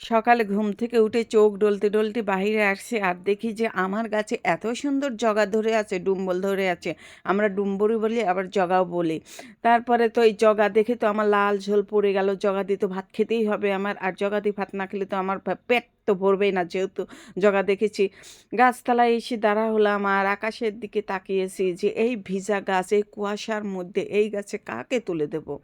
সকালে ঘুম থেকে উঠে চোখ ডলতে ডলতে বাহিরে আসছে আর দেখি যে আমার গাছে এত সুন্দর জগা ধরে আছে, ডুম্বল ধরে আছে। আমরা ডুম্বরই বলি, আবার জগাও বলি। তারপরে তো এই জগা দেখে তো আমার লাল ঝোল পড়ে গেল। জগা দিয়ে তো ভাত খেতেই হবে আমার। আর জগা দিয়ে ভাত না খেলে তো আমার পেট তো ভরবেই না যেহেতু জগা দেখেছি। গাছতলায় এসে দাঁড়া হলাম আর আকাশের দিকে তাকিয়েছি যে এই ভিজা গাছ এই কুয়াশার মধ্যে এই গাছে কাকে তুলে দেবো?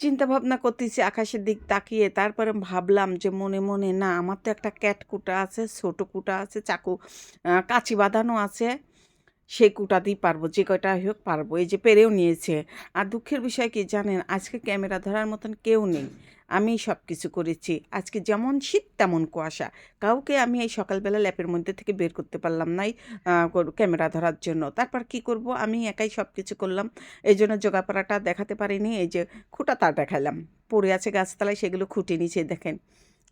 চিন্তা ভাবনা করতেছি আকাশের দিক তাকিয়ে। তারপরে ভাবলাম যে মনে মনে, না, আমার তো একটা ক্যাট কুটা আছে, ছোটো কুটা আছে, চাকু কাচি বাঁধানো আছে। সেই কুটা দিয়ে পারব, যে কয়টা হোক পারব। এই যে পেরেও নিয়েছে। আর দুঃখের বিষয় কি জানেন? আজকে ক্যামেরা ধরার মতন কেউ নেই। আমি সব কিছু করেছি। আজকে যেমন শীত, তেমন কুয়াশা। কাউকে আমি এই সকালবেলা ল্যাপের মধ্যে থেকে বের করতে পারলাম নাই ক্যামেরা ধরার জন্য। তারপর কি করব? আমি একাই সব কিছু করলাম। এই জন্য জোগাপাড়াটা দেখাতে পারিনি। এই যে খুঁটা তার দেখালাম। পড়ে আছে গাছতলায়, সেগুলো খুঁটে নিচে দেখেন।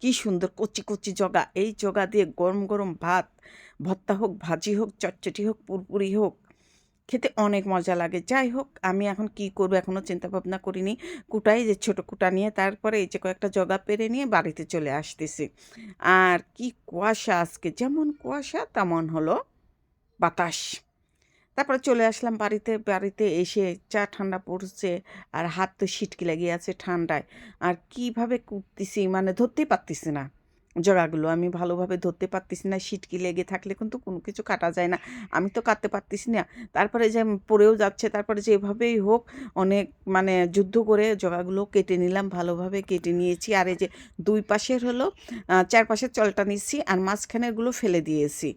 কি সুন্দর কচি কচি জগা। এই জগা দিয়ে গরম গরম ভাত। ভর্তা হোক, ভাজি হোক চটচটি হোক, পুরপুরি হোক, খেতে অনেক মজা লাগে। যাই হোক, আমি এখন কি করব এখনও চিন্তা ভাবনা করিনি। কুটাই যে ছোট কুটা নিয়ে তারপরে এই যে কয়েকটা জগা পেরে নিয়ে বাড়িতে চলে আসতেছি। আর কি কুয়াশা আজকে, যেমন কুয়াশা তেমন হলো বাতাস। তারপরে চলে আসলাম বাড়িতে বাড়িতে এসে চা ঠান্ডা পড়ছে আর হাত তো সিটকি লেগে আছে ঠান্ডায়। আর কীভাবে কুটতেছি মানে ধরতেই পারতেছি না। জগাগুলো আমি ভালোভাবে ধরতে পারতেছি না, সিটকি লেগে থাকলে কিন্তু কোনো কিছু কাটা যায় না। আমি তো কাটতে পারতেছি না। তারপরে যে পড়েও যাচ্ছে, তারপরে যে এভাবেই হোক, অনেক মানে যুদ্ধ করে জগাগুলো কেটে নিলাম, ভালোভাবে কেটে নিয়েছি। আর এই যে দুই পাশের হলো চারপাশের চলটা নিচ্ছি আর মাঝখানেরগুলো ফেলে দিয়েছি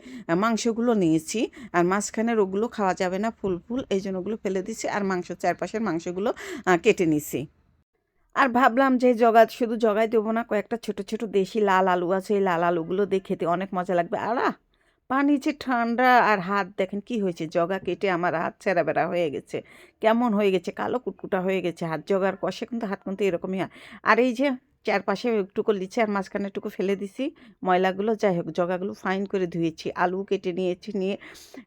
মাংসগুলো নিয়েছি। আর মাঝখানের ওগুলো খাওয়া যাবে না ফুল ফুল, এই জন্য ওগুলো ফেলে দিছি আর মাংস চারপাশের মাংসগুলো কেটে নিছি আর ভাবলাম যে জগা, শুধু জগাই দেবো না, কয়েকটা ছোট ছোট দেশি লাল আলু আছে, এই লাল আলুগুলো দিয়ে খেতে অনেক মজা লাগবে। আর পানি যে ঠান্ডা আর হাত, দেখেন কি হয়েছে, জগা কেটে আমার হাত ছেঁড়া বেড়া হয়ে গেছে। কেমন হয়ে গেছে, কালো কুটকুটা হয়ে গেছে, হাত জগার কষে কিন্তু হাত কিন্তু এরকমই হয়। আর এই যে চারপাশে একটুকু লিচে আর মাঝখানে একটুকু ফেলে দিছি। ময়লাগুলো যাই হোক, জগাগুলো ফাইন করে ধুয়েছি। আলু কেটে নিয়েছি নিয়ে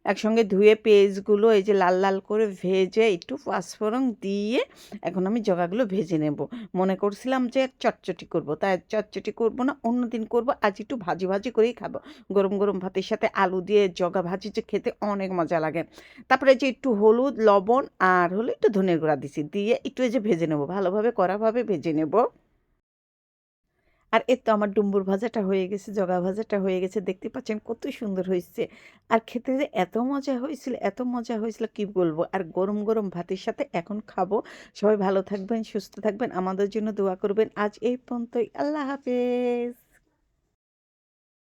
একসঙ্গে ধুয়ে পেঁয়াজগুলো এই যে লাল লাল করে ভেজে একটু পাঁচফোড়ন দিয়ে এখন আমি জগাগুলো ভেজে নেব। মনে করছিলাম যে চটচটি করব, তাই চটচটি করব না অন্য দিন করব। আজ একটু ভাজি ভাজি করেই খাব। গরম গরম ভাতের সাথে আলু দিয়ে জগা ভাজি যে খেতে অনেক মজা লাগে। তারপরে যে একটু হলুদ, লবণ আর হলো একটু ধনের গুঁড়া দিছি। দিয়ে একটু এই যে ভেজে নেব, ভালোভাবে কড়াভাবে ভেজে নেব। আর এর তো আমার ডুম্বুর ভাজাটা হয়ে গেছে, জগা ভাজাটা হয়ে গেছে। দেখতে পাচ্ছেন কত সুন্দর হয়েছে। আর খেতে যে এত মজা হয়েছিল, এত মজা হয়েছিল, কি বলব? আর গরম গরম ভাতের সাথে এখন খাব। সবাই ভালো থাকবেন, সুস্থ থাকবেন। আমাদের জন্য দোয়া করবেন। আজ এই পর্যন্তই। আল্লাহ হাফেজ।